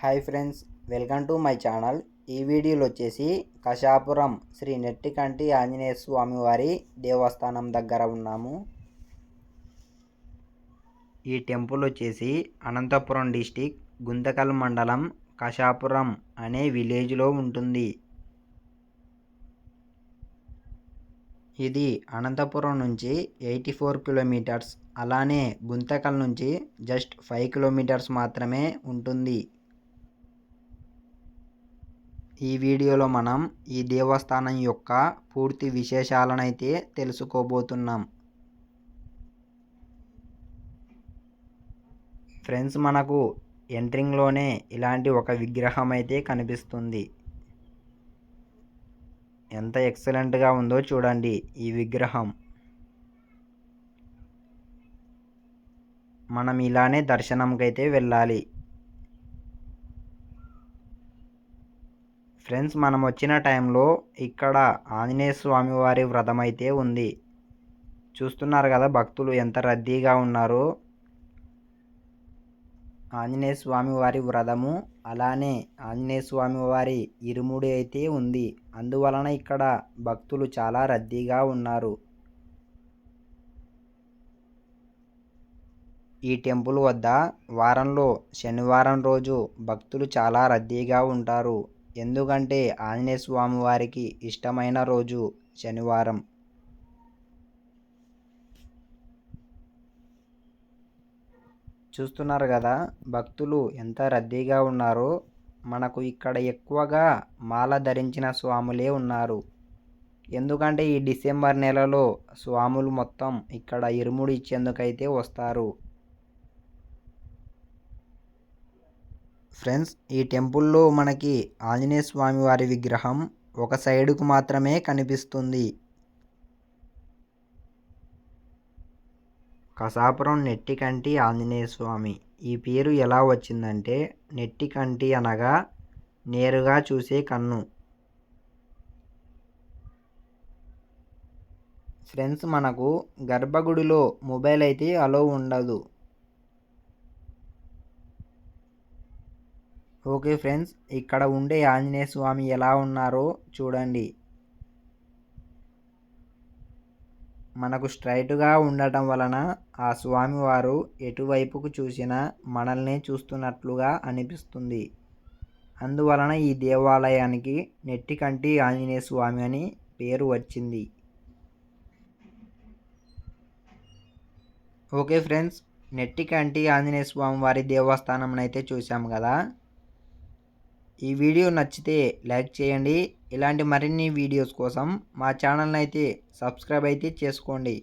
Hi friends welcome to my channel. ఈ వీడియోలో వచ్చేసి కషాపురం శ్రీ నెట్టికంటి ఆంజనేయ స్వామి వారి దేవస్థానం దగ్గర ఉన్నాము. ఈ టెంపుల్ వచ్చేసి అనంతపురం డిస్టిక్ గుంతకల్ మండలం కషాపురం అనే విలేజ్లో ఉంటుంది. ఇది అనంతపురం నుంచి ఎయిటీ ఫోర్ కిలోమీటర్స్ అలానే గుంతకల్ నుంచి జస్ట్ ఫైవ్ కిలోమీటర్స్ మాత్రమే ఉంటుంది. ఈ వీడియోలో మనం ఈ దేవస్థానం యొక్క పూర్తి విశేషాలను అయితే తెలుసుకోబోతున్నాం. ఫ్రెండ్స్ మనకు ఎంట్రింగ్లోనే ఇలాంటి ఒక విగ్రహం అయితే కనిపిస్తుంది. ఎంత ఎక్సలెంట్గా ఉందో చూడండి ఈ విగ్రహం. మనం ఇలానే దర్శనంకైతే వెళ్ళాలి. ఫ్రెండ్స్ మనం వచ్చిన టైంలో ఇక్కడ ఆంజనేయ స్వామి వారి వ్రతం అయితే ఉంది. చూస్తున్నారు కదా భక్తులు ఎంత రద్దీగా ఉన్నారో. ఆంజనేయ స్వామి వారి వ్రతము అలానే ఆంజనేయ స్వామి వారి ఇరుముడి అయితే ఉంది. అందువలన ఇక్కడ భక్తులు చాలా రద్దీగా ఉన్నారు. ఈ టెంపుల్ వద్ద వారంలో శనివారం రోజు భక్తులు చాలా రద్దీగా ఉంటారు. ఎందుకంటే ఆంజనేయ స్వామి వారికి ఇష్టమైన రోజు శనివారం. చూస్తున్నారు కదా భక్తులు ఎంత రద్దీగా ఉన్నారో మనకు ఇక్కడ ఎక్కువగా మాల ధరించిన స్వాములే ఉన్నారు. ఎందుకంటే ఈ డిసెంబర్ నెలలో స్వాములు మొత్తం ఇక్కడ ఇరుముడి ఇచ్చేందుకైతే వస్తారు. ఫ్రెండ్స్ ఈ టెంపుల్లో మనకి ఆంజనేయ స్వామి వారి విగ్రహం ఒక సైడుకు మాత్రమే కనిపిస్తుంది. కసాపురం నెట్టికంటి ఆంజనేయ స్వామి. ఈ పేరు ఎలా వచ్చిందంటే నెట్టికంటి అనగా నేరుగా చూసే కన్ను. ఫ్రెండ్స్ మనకు గర్భగుడిలో మొబైల్ అయితే అలో ఉండదు. ఓకే ఫ్రెండ్స్ ఇక్కడ ఉండే ఆంజనేయ స్వామి ఎలా ఉన్నారో చూడండి. మనకు స్ట్రైట్గా ఉండటం వలన ఆ స్వామివారు ఎటువైపుకు చూసినా మనల్నే చూస్తున్నట్లుగా అనిపిస్తుంది. అందువలన ఈ దేవాలయానికి నెట్టికంటి ఆంజనేయ స్వామి అని పేరు వచ్చింది. ఓకే ఫ్రెండ్స్ నెట్టికంటి ఆంజనేయ స్వామి వారి దేవస్థానం అయితే చూసాం కదా. ఈ వీడియో నచ్చితే లైక్ చేయండి. ఇలాంటి మరిన్ని వీడియోస్ కోసం మా ఛానల్ని అయితే సబ్స్క్రైబ్ అయితే చేసుకోండి.